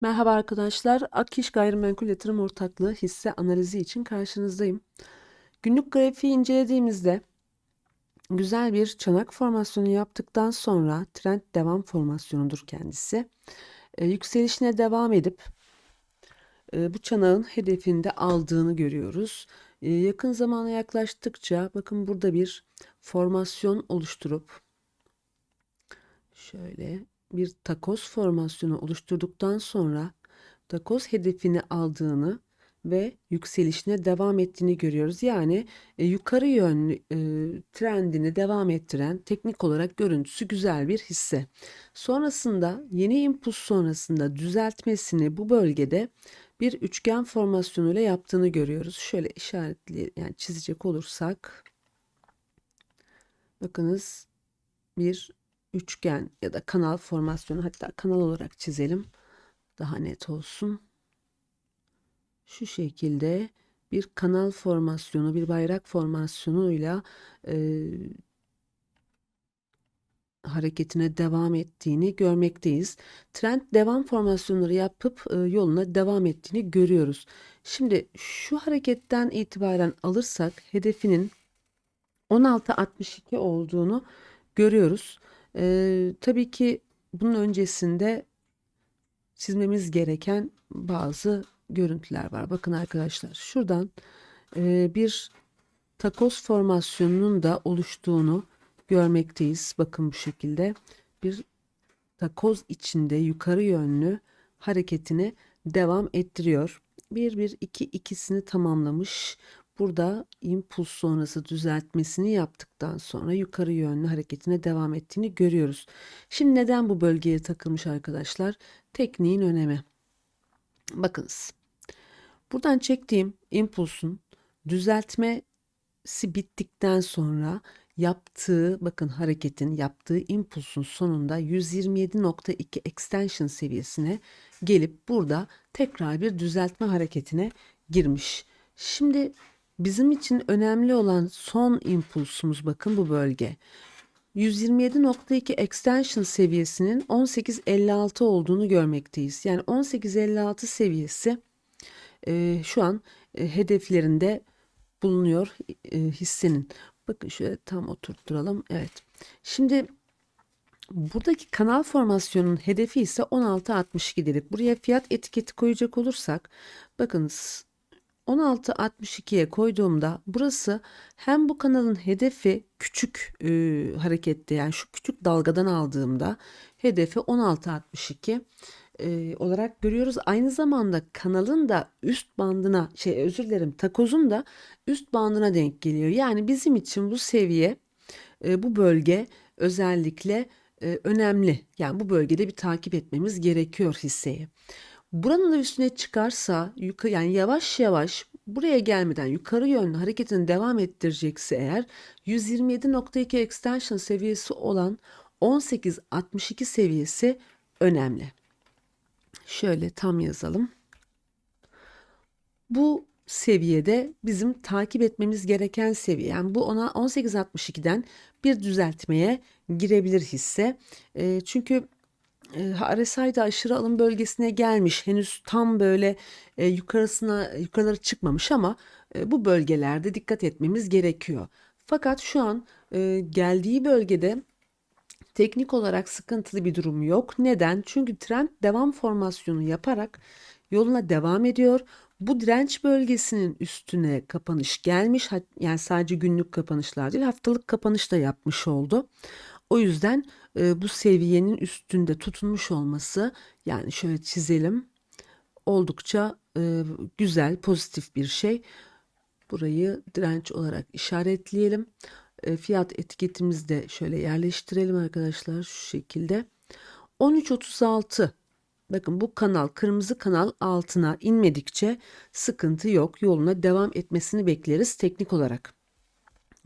Merhaba arkadaşlar. Akkiş Gayrimenkul Yatırım Ortaklığı hisse analizi için karşınızdayım. Günlük grafiği incelediğimizde güzel bir çanak formasyonu yaptıktan sonra trend devam formasyonudur kendisi. E, yükselişine devam edip e, bu çanağın hedefinde aldığını görüyoruz. E, yakın zamana yaklaştıkça bakın burada bir formasyon oluşturup şöyle bir takoz formasyonu oluşturduktan sonra takoz hedefini aldığını ve yükselişine devam ettiğini görüyoruz. Yani e, yukarı yönlü e, trendini devam ettiren teknik olarak görüntüsü güzel bir hisse. Sonrasında yeni impuls sonrasında düzeltmesini bu bölgede bir üçgen formasyonuyla yaptığını görüyoruz. Şöyle işaretli yani çizecek olursak bakınız bir üçgen ya da kanal formasyonu hatta kanal olarak çizelim. Daha net olsun. Şu şekilde bir kanal formasyonu, bir bayrak formasyonuyla e, hareketine devam ettiğini görmekteyiz. Trend devam formasyonları yapıp e, yoluna devam ettiğini görüyoruz. Şimdi şu hareketten itibaren alırsak hedefinin 16.62 olduğunu görüyoruz. Ee, tabii ki bunun öncesinde çizmemiz gereken bazı görüntüler var. Bakın arkadaşlar şuradan e, bir takoz formasyonunun da oluştuğunu görmekteyiz. Bakın bu şekilde bir takoz içinde yukarı yönlü hareketini devam ettiriyor. 1 1 2 ikisini tamamlamış. Burada impuls sonrası düzeltmesini yaptıktan sonra yukarı yönlü hareketine devam ettiğini görüyoruz. Şimdi neden bu bölgeye takılmış arkadaşlar? Tekniğin önemi. Bakınız. Buradan çektiğim impulsun düzeltmesi bittikten sonra yaptığı bakın hareketin yaptığı impulsun sonunda 127.2 extension seviyesine gelip burada tekrar bir düzeltme hareketine girmiş. Şimdi Bizim için önemli olan son impulsumuz bakın bu bölge. 127.2 extension seviyesinin 18.56 olduğunu görmekteyiz. Yani 18.56 seviyesi e, şu an e, hedeflerinde bulunuyor e, hissenin. Bakın şöyle tam oturtturalım. Evet. Şimdi buradaki kanal formasyonunun hedefi ise 16.62 dedik. Buraya fiyat etiketi koyacak olursak bakınız 16.62'ye koyduğumda burası hem bu kanalın hedefi küçük e, harekette yani şu küçük dalgadan aldığımda hedefi 16.62 e, olarak görüyoruz. Aynı zamanda kanalın da üst bandına şey özür dilerim takozun da üst bandına denk geliyor. Yani bizim için bu seviye e, bu bölge özellikle e, önemli. Yani bu bölgede bir takip etmemiz gerekiyor hisseyi. Buranın da üstüne çıkarsa yani yavaş yavaş buraya gelmeden yukarı yönlü hareketini devam ettirecekse eğer 127.2 extension seviyesi olan 18.62 seviyesi önemli. Şöyle tam yazalım. Bu seviyede bizim takip etmemiz gereken seviye. Yani bu ona 18.62'den bir düzeltmeye girebilir hisse. E, çünkü e, RSI aşırı alım bölgesine gelmiş. Henüz tam böyle e, yukarısına yukarılara çıkmamış ama e, bu bölgelerde dikkat etmemiz gerekiyor. Fakat şu an e, geldiği bölgede teknik olarak sıkıntılı bir durum yok. Neden? Çünkü trend devam formasyonu yaparak yoluna devam ediyor. Bu direnç bölgesinin üstüne kapanış gelmiş. Yani sadece günlük kapanışlar değil haftalık kapanış da yapmış oldu. O yüzden e, bu seviyenin üstünde tutunmuş olması yani şöyle çizelim oldukça e, güzel pozitif bir şey. Burayı direnç olarak işaretleyelim. E, fiyat etiketimizi de şöyle yerleştirelim arkadaşlar şu şekilde. 13.36 Bakın bu kanal kırmızı kanal altına inmedikçe sıkıntı yok. Yoluna devam etmesini bekleriz teknik olarak.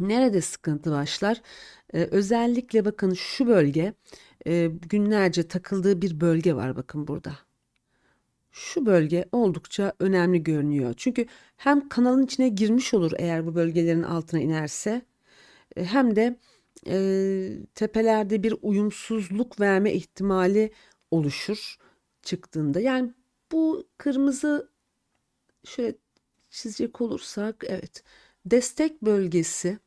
Nerede sıkıntı başlar? Ee, özellikle bakın şu bölge e, günlerce takıldığı bir bölge var bakın burada. Şu bölge oldukça önemli görünüyor. Çünkü hem kanalın içine girmiş olur eğer bu bölgelerin altına inerse e, hem de e, tepelerde bir uyumsuzluk verme ihtimali oluşur çıktığında. Yani Bu kırmızı şöyle çizecek olursak evet destek bölgesi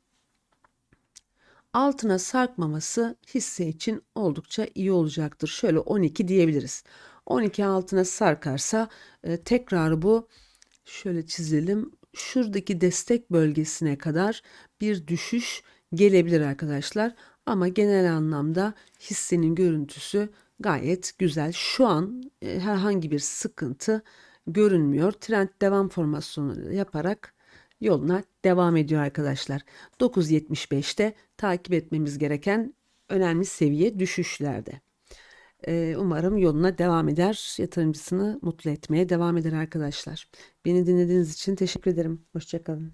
altına sarkmaması hisse için oldukça iyi olacaktır. Şöyle 12 diyebiliriz. 12 altına sarkarsa e, tekrar bu şöyle çizelim. Şuradaki destek bölgesine kadar bir düşüş gelebilir arkadaşlar. Ama genel anlamda hissenin görüntüsü gayet güzel. Şu an e, herhangi bir sıkıntı görünmüyor. Trend devam formasyonu yaparak yoluna devam ediyor arkadaşlar. 9.75'te takip etmemiz gereken önemli seviye düşüşlerde. Ee, umarım yoluna devam eder. Yatırımcısını mutlu etmeye devam eder arkadaşlar. Beni dinlediğiniz için teşekkür ederim. Hoşçakalın.